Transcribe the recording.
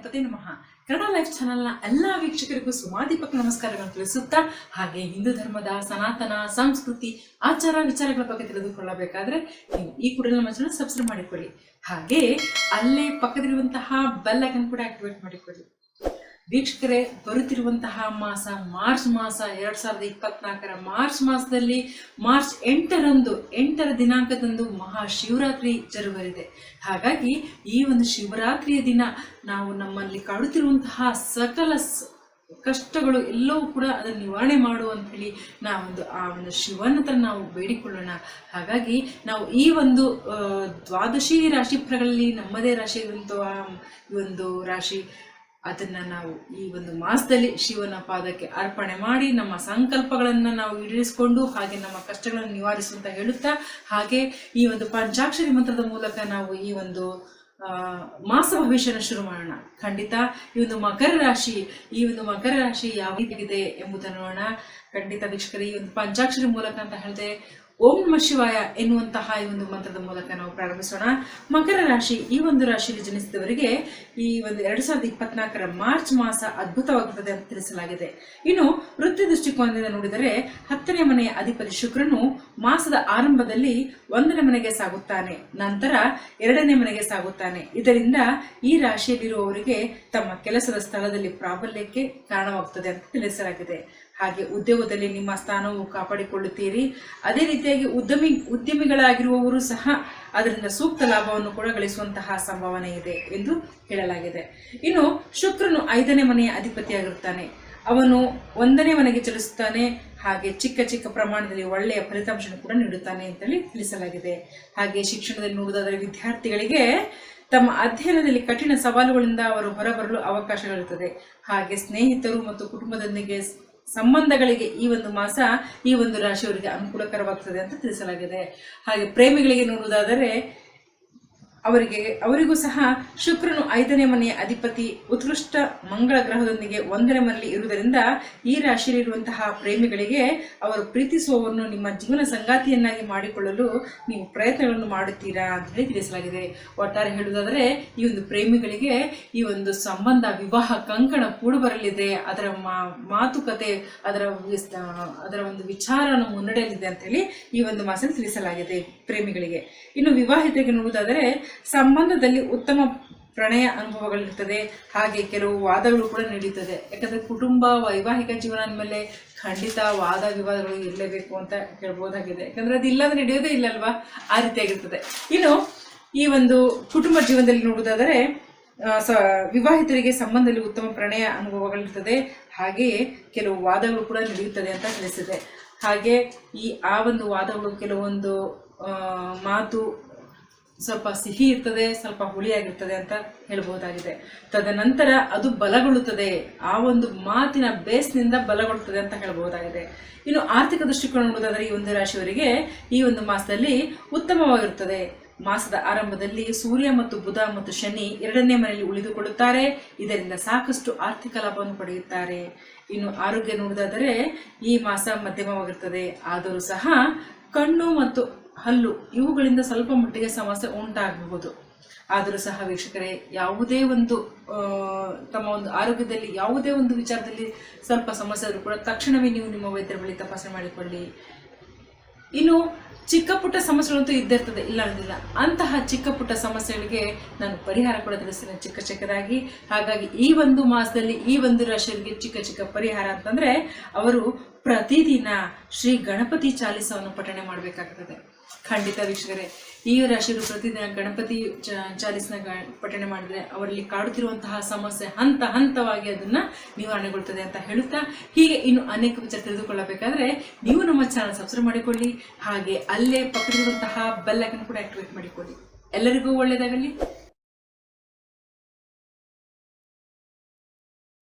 ಗಣಪತಿ ನಮಃ. ಕನ್ನಡ ಲೈಫ್ ಚಾನೆಲ್ನ ಎಲ್ಲ ವೀಕ್ಷಕರಿಗೂ ಸುಮಾದೀಪಕ ನಮಸ್ಕಾರಗಳನ್ನು ತಿಳಿಸುತ್ತಾ, ಹಾಗೆ ಹಿಂದೂ ಧರ್ಮದ ಸನಾತನ, ಸಂಸ್ಕೃತಿ, ಆಚಾರ ವಿಚಾರಗಳ ಬಗ್ಗೆ ತಿಳಿದುಕೊಳ್ಳಬೇಕಾದ್ರೆ ನೀವು ಈ ಕೂಡ ನಮ್ಮ ಚಾನಲ್ ಸಬ್ಸ್ಕ್ರೈಬ್ ಮಾಡಿಕೊಳ್ಳಿ. ಹಾಗೆ ಅಲ್ಲೇ ಪಕ್ಕದಲ್ಲಿರುವಂತಹ ಬೆಲ್ ಕೂಡ ಆಕ್ಟಿವೇಟ್ ಮಾಡಿಕೊಳ್ಳಿ. ವೀಕ್ಷಕರೇ, ಬರುತ್ತಿರುವಂತಹ ಮಾಸ, ಮಾರ್ಚ್ ಮಾಸ, ಎರಡ್ ಸಾವಿರದ ಇಪ್ಪತ್ನಾಲ್ಕರ ಮಾರ್ಚ್ ಮಾಸದಲ್ಲಿ ಮಾರ್ಚ್ ಎಂಟರಂದು, ಎಂಟರ ದಿನಾಂಕದಂದು ಮಹಾಶಿವರಾತ್ರಿ ಜರುಗಲಿದೆ. ಹಾಗಾಗಿ ಈ ಒಂದು ಶಿವರಾತ್ರಿಯ ದಿನ ನಾವು ನಮ್ಮಲ್ಲಿ ಕಾಡುತ್ತಿರುವಂತಹ ಸಕಲ ಕಷ್ಟಗಳು ಎಲ್ಲವೂ ಕೂಡ ಅದನ್ನು ನಿವಾರಣೆ ಮಾಡು ಅಂತ ಹೇಳಿ ನಾವೊಂದು ಆ ಒಂದು ಶಿವನ ಹತ್ರ ನಾವು ಬೇಡಿಕೊಳ್ಳೋಣ. ಹಾಗಾಗಿ ನಾವು ಈ ಒಂದು ದ್ವಾದಶಿ ರಾಶಿ ಫಲಗಳಲ್ಲಿ ನಮ್ಮದೇ ರಾಶಿ ಇರುವಂತಹ ಈ ಒಂದು ರಾಶಿ ಅದನ್ನ ನಾವು ಈ ಒಂದು ಮಾಸದಲ್ಲಿ ಶಿವನ ಪಾದಕ್ಕೆ ಅರ್ಪಣೆ ಮಾಡಿ ನಮ್ಮ ಸಂಕಲ್ಪಗಳನ್ನ ನಾವು ಈಡೇರಿಸಿಕೊಂಡು ಹಾಗೆ ನಮ್ಮ ಕಷ್ಟಗಳನ್ನು ನಿವಾರಿಸುವಂತ ಹೇಳುತ್ತಾ, ಹಾಗೆ ಈ ಒಂದು ಪಂಚಾಕ್ಷರಿ ಮಂತ್ರದ ಮೂಲಕ ನಾವು ಈ ಒಂದು ಮಾಸ ಭವಿಷ್ಯನ ಶುರು ಮಾಡೋಣ. ಖಂಡಿತ ಈ ಒಂದು ಮಕರ ರಾಶಿ, ಈ ಒಂದು ಮಕರ ರಾಶಿ ಯಾವ ರೀತಿಯಾಗಿದೆ ಎಂಬುದನ್ನು ನೋಡೋಣ. ಖಂಡಿತ ವೀಕ್ಷಕರು, ಈ ಒಂದು ಪಂಚಾಕ್ಷರಿ ಮೂಲಕ ಅಂತ ಹೇಳಿದೆ ಓಂ ನಮ ಶಿವಾಯ ಎನ್ನುವಂತಹ ಈ ಒಂದು ಮಂತ್ರದ ಮೂಲಕ ನಾವು ಪ್ರಾರಂಭಿಸೋಣ. ಮಕರ ರಾಶಿ, ಈ ಒಂದು ರಾಶಿಯಲ್ಲಿ ಜನಿಸಿದವರಿಗೆ ಈ ಒಂದು ಎರಡ್ ಸಾವಿರದ ಇಪ್ಪತ್ನಾಲ್ಕರ ಮಾರ್ಚ್ ಮಾಸ ಅದ್ಭುತವಾಗುತ್ತದೆ ಅಂತ ತಿಳಿಸಲಾಗಿದೆ. ಇನ್ನು ವೃತ್ತಿ ದೃಷ್ಟಿಕೋನದಿಂದ ನೋಡಿದರೆ ಹತ್ತನೇ ಮನೆಯ ಅಧಿಪತಿ ಶುಕ್ರನು ಮಾಸದ ಆರಂಭದಲ್ಲಿ ಒಂದನೇ ಮನೆಗೆ ಸಾಗುತ್ತಾನೆ, ನಂತರ ಎರಡನೇ ಮನೆಗೆ ಸಾಗುತ್ತಾನೆ. ಇದರಿಂದ ಈ ರಾಶಿಯಲ್ಲಿರುವವರಿಗೆ ತಮ್ಮ ಕೆಲಸದ ಸ್ಥಳದಲ್ಲಿ ಪ್ರಾಬಲ್ಯಕ್ಕೆ ಕಾರಣವಾಗುತ್ತದೆ ಅಂತ ತಿಳಿಸಲಾಗಿದೆ. ಹಾಗೆ ಉದ್ಯೋಗದಲ್ಲಿ ನಿಮ್ಮ ಸ್ಥಾನವು ಕಾಪಾಡಿಕೊಳ್ಳುತ್ತೀರಿ. ಅದೇ ರೀತಿಯಾಗಿ ಉದ್ಯಮಿ, ಉದ್ಯಮಿಗಳಾಗಿರುವವರು ಸಹ ಅದರಿಂದ ಸೂಕ್ತ ಲಾಭವನ್ನು ಕೂಡ ಗಳಿಸುವಂತಹ ಸಂಭಾವನೆ ಇದೆ ಎಂದು ಹೇಳಲಾಗಿದೆ. ಇನ್ನು ಶುಕ್ರನು ಐದನೇ ಮನೆಯ ಅಧಿಪತಿಯಾಗಿರುತ್ತಾನೆ. ಅವನು ಒಂದನೇ ಮನೆಗೆ ಚಲಿಸುತ್ತಾನೆ. ಹಾಗೆ ಚಿಕ್ಕ ಚಿಕ್ಕ ಪ್ರಮಾಣದಲ್ಲಿ ಒಳ್ಳೆಯ ಫಲಿತಾಂಶ ಕೂಡ ನೀಡುತ್ತಾನೆ ಅಂತೇಳಿ ತಿಳಿಸಲಾಗಿದೆ. ಹಾಗೆ ಶಿಕ್ಷಣದಲ್ಲಿ ನೋಡುವುದಾದರೆ ವಿದ್ಯಾರ್ಥಿಗಳಿಗೆ ತಮ್ಮ ಅಧ್ಯಯನದಲ್ಲಿ ಕಠಿಣ ಸವಾಲುಗಳಿಂದ ಅವರು ಹೊರಬರಲು ಅವಕಾಶಗಳಿರುತ್ತದೆ. ಹಾಗೆ ಸ್ನೇಹಿತರು ಮತ್ತು ಕುಟುಂಬದೊಂದಿಗೆ ಸಂಬಂಧಗಳಿಗೆ ಈ ಒಂದು ಮಾಸ ಈ ಒಂದು ರಾಶಿಯವರಿಗೆ ಅನುಕೂಲಕರವಾಗ್ತದೆ ಅಂತ ತಿಳಿಸಲಾಗಿದೆ. ಹಾಗೆ ಪ್ರೇಮಿಗಳಿಗೆ ನೋಡುವುದಾದರೆ ಅವರಿಗೆ, ಅವರಿಗೂ ಸಹ ಶುಕ್ರನು ಐದನೇ ಮನೆಯ ಅಧಿಪತಿ ಉತ್ಕೃಷ್ಟ ಮಂಗಳ ಗ್ರಹದೊಂದಿಗೆ ಒಂದನೇ ಮನೆಯಲ್ಲಿ ಇರುವುದರಿಂದ ಈ ರಾಶಿಯಲ್ಲಿರುವಂತಹ ಪ್ರೇಮಿಗಳಿಗೆ ಅವರು ಪ್ರೀತಿಸುವವರನ್ನು ನಿಮ್ಮ ಜೀವನ ಸಂಗಾತಿಯನ್ನಾಗಿ ಮಾಡಿಕೊಳ್ಳಲು ನೀವು ಪ್ರಯತ್ನಗಳನ್ನು ಮಾಡುತ್ತೀರಾ ಅಂತ ಹೇಳಿ ತಿಳಿಸಲಾಗಿದೆ. ಒಟ್ಟಾರೆ ಹೇಳುವುದಾದರೆ, ಈ ಒಂದು ಪ್ರೇಮಿಗಳಿಗೆ ಈ ಒಂದು ಸಂಬಂಧ, ವಿವಾಹ, ಕಂಕಣ ಕೂಡ ಬರಲಿದೆ. ಅದರ ಮಾತುಕತೆ, ಅದರ ಅದರ ಒಂದು ವಿಚಾರವನ್ನು ಮುನ್ನಡೆಯಲಿದೆ ಅಂತ ಹೇಳಿ ಈ ಒಂದು ಮಾಸದಲ್ಲಿ ತಿಳಿಸಲಾಗಿದೆ ಪ್ರೇಮಿಗಳಿಗೆ. ಇನ್ನು ವಿವಾಹಿತರಿಗೆ ನೋಡುವುದಾದರೆ ಸಂಬಂಧದಲ್ಲಿ ಉತ್ತಮ ಪ್ರಣಯ ಅನುಭವಗಳಿರ್ತದೆ ಹಾಗೆ ಕೆಲವು ವಾದಗಳು ಕೂಡ ನಡೀತದೆ ಯಾಕಂದರೆ ಕುಟುಂಬ, ವೈವಾಹಿಕ ಜೀವನ ಅಂದಮೇಲೆ ಖಂಡಿತ ವಾದ ವಿವಾದಗಳು ಇರಲೇಬೇಕು ಅಂತ ಹೇಳ್ಬೋದಾಗಿದೆ. ಯಾಕಂದರೆ ಅದು ಇಲ್ಲಾಂದ್ರೆ ನಡೆಯೋದೇ ಇಲ್ಲಲ್ವಾ ಆ ರೀತಿಯಾಗಿರ್ತದೆ. ಇನ್ನು ಈ ಒಂದು ಕುಟುಂಬ ಜೀವನದಲ್ಲಿ ನೋಡುವುದಾದರೆ ಸ, ವಿವಾಹಿತರಿಗೆ ಸಂಬಂಧದಲ್ಲಿ ಉತ್ತಮ ಪ್ರಣಯ ಅನುಭವಗಳಿರ್ತದೆ. ಹಾಗೆಯೇ ಕೆಲವು ವಾದಗಳು ಕೂಡ ನಡೆಯುತ್ತದೆ ಅಂತ ತಿಳಿಸಿದೆ. ಹಾಗೆ ಈ ಆ ಒಂದು ವಾದಗಳು ಕೆಲವೊಂದು ಮಾತು ಸ್ವಲ್ಪ ಸಿಹಿ ಇರ್ತದೆ, ಸ್ವಲ್ಪ ಹುಳಿಯಾಗಿರ್ತದೆ ಅಂತ ಹೇಳಬಹುದಾಗಿದೆ ತದನಂತರ ಅದು ಬಲಗೊಳ್ಳುತ್ತದೆ. ಆ ಒಂದು ಮಾತಿನ ಬೇಸ್ನಿಂದ ಬಲಗೊಳ್ಳುತ್ತದೆ ಅಂತ ಹೇಳಬಹುದಾಗಿದೆ ಇನ್ನು ಆರ್ಥಿಕ ದೃಷ್ಟಿಕೋನ ನೋಡೋದಾದ್ರೆ ಈ ಒಂದು ರಾಶಿಯವರಿಗೆ ಈ ಒಂದು ಮಾಸದಲ್ಲಿ ಉತ್ತಮವಾಗಿರುತ್ತದೆ. ಮಾಸದ ಆರಂಭದಲ್ಲಿ ಸೂರ್ಯ ಮತ್ತು ಬುಧ ಮತ್ತು ಶನಿ ಎರಡನೇ ಮನೆಯಲ್ಲಿ ಉಳಿದುಕೊಳ್ಳುತ್ತಾರೆ. ಇದರಿಂದ ಸಾಕಷ್ಟು ಆರ್ಥಿಕ ಲಾಭವನ್ನು ಪಡೆಯುತ್ತಾರೆ. ಇನ್ನು ಆರೋಗ್ಯ ನೋಡುವುದಾದರೆ ಈ ಮಾಸ ಮಧ್ಯಮವಾಗಿರುತ್ತದೆ. ಆದರೂ ಸಹ ಕಣ್ಣು ಮತ್ತು ಹಲ್ಲು ಇವುಗಳಿಂದ ಸ್ವಲ್ಪ ಮಟ್ಟಿಗೆ ಸಮಸ್ಯೆ ಉಂಟಾಗಬಹುದು. ಆದರೂ ಸಹ ವೀಕ್ಷಕರೇ, ಯಾವುದೇ ಒಂದು ತಮ್ಮ ಒಂದು ಆರೋಗ್ಯದಲ್ಲಿ ಯಾವುದೇ ಒಂದು ವಿಚಾರದಲ್ಲಿ ಸ್ವಲ್ಪ ಸಮಸ್ಯೆ ಆದರೂ ಕೂಡ ತಕ್ಷಣವೇ ನೀವು ನಿಮ್ಮ ವೈದ್ಯರ ಬಳಿ ತಪಾಸಣೆ ಮಾಡಿಕೊಳ್ಳಿ. ಇನ್ನು ಚಿಕ್ಕ ಪುಟ್ಟ ಸಮಸ್ಯೆಗಳಂತೂ ಇದ್ದೇ ಇರ್ತದೆ ಇಲ್ಲ. ಅನ್ನೋದಿಲ್ಲ ಅಂತಹ ಚಿಕ್ಕ ಪುಟ್ಟ ಸಮಸ್ಯೆಗಳಿಗೆ ನಾನು ಪರಿಹಾರ ಕೂಡ ತಿಳಿಸ್ತೇನೆ ಚಿಕ್ಕ ಚಿಕ್ಕದಾಗಿ. ಹಾಗಾಗಿ ಈ ಒಂದು ಮಾಸದಲ್ಲಿ, ಈ ಒಂದು ರಾಶಿಯವರಿಗೆ ಚಿಕ್ಕ ಚಿಕ್ಕ ಪರಿಹಾರ ಅಂತಂದ್ರೆ ಅವರು ಪ್ರತಿದಿನ ಶ್ರೀ ಗಣಪತಿ ಚಾಲಿಸವನ್ನು ಪಠಣೆ ಮಾಡಬೇಕಾಗ್ತದೆ. ಖಂಡಿತ ವೀಕ್ಷಕರೇ ಈ ರಾಶಿಯರು ಪ್ರತಿದಿನ ಗಣಪತಿ ಚಾಲಿಸ್ನ ಪಠಣೆ ಮಾಡಿದ್ರೆ ಅವರಲ್ಲಿ ಕಾಡುತ್ತಿರುವಂತಹ ಸಮಸ್ಯೆ ಹಂತ ಹಂತವಾಗಿ ಅದನ್ನ ನಿವಾರಣೆಗೊಳ್ತದೆ ಅಂತ ಹೇಳುತ್ತಾ, ಹೀಗೆ ಇನ್ನು ಅನೇಕ ವಿಚಾರ ತಿಳಿದುಕೊಳ್ಳಬೇಕಾದ್ರೆ ನೀವು ನಮ್ಮ ಚಾನಲ್ ಸಬ್ಸ್ಕ್ರೈಬ್ ಮಾಡಿಕೊಳ್ಳಿ, ಹಾಗೆ ಅಲ್ಲೇ ಪಕ್ಕದಲ್ಲಿರುವಂತಹ ಬೆಲ್ ಐಕನ್ ಕೂಡ ಆಕ್ಟಿವೇಟ್ ಮಾಡಿಕೊಳ್ಳಿ. ಎಲ್ಲರಿಗೂ ಒಳ್ಳೆಯದಾಗಲಿ.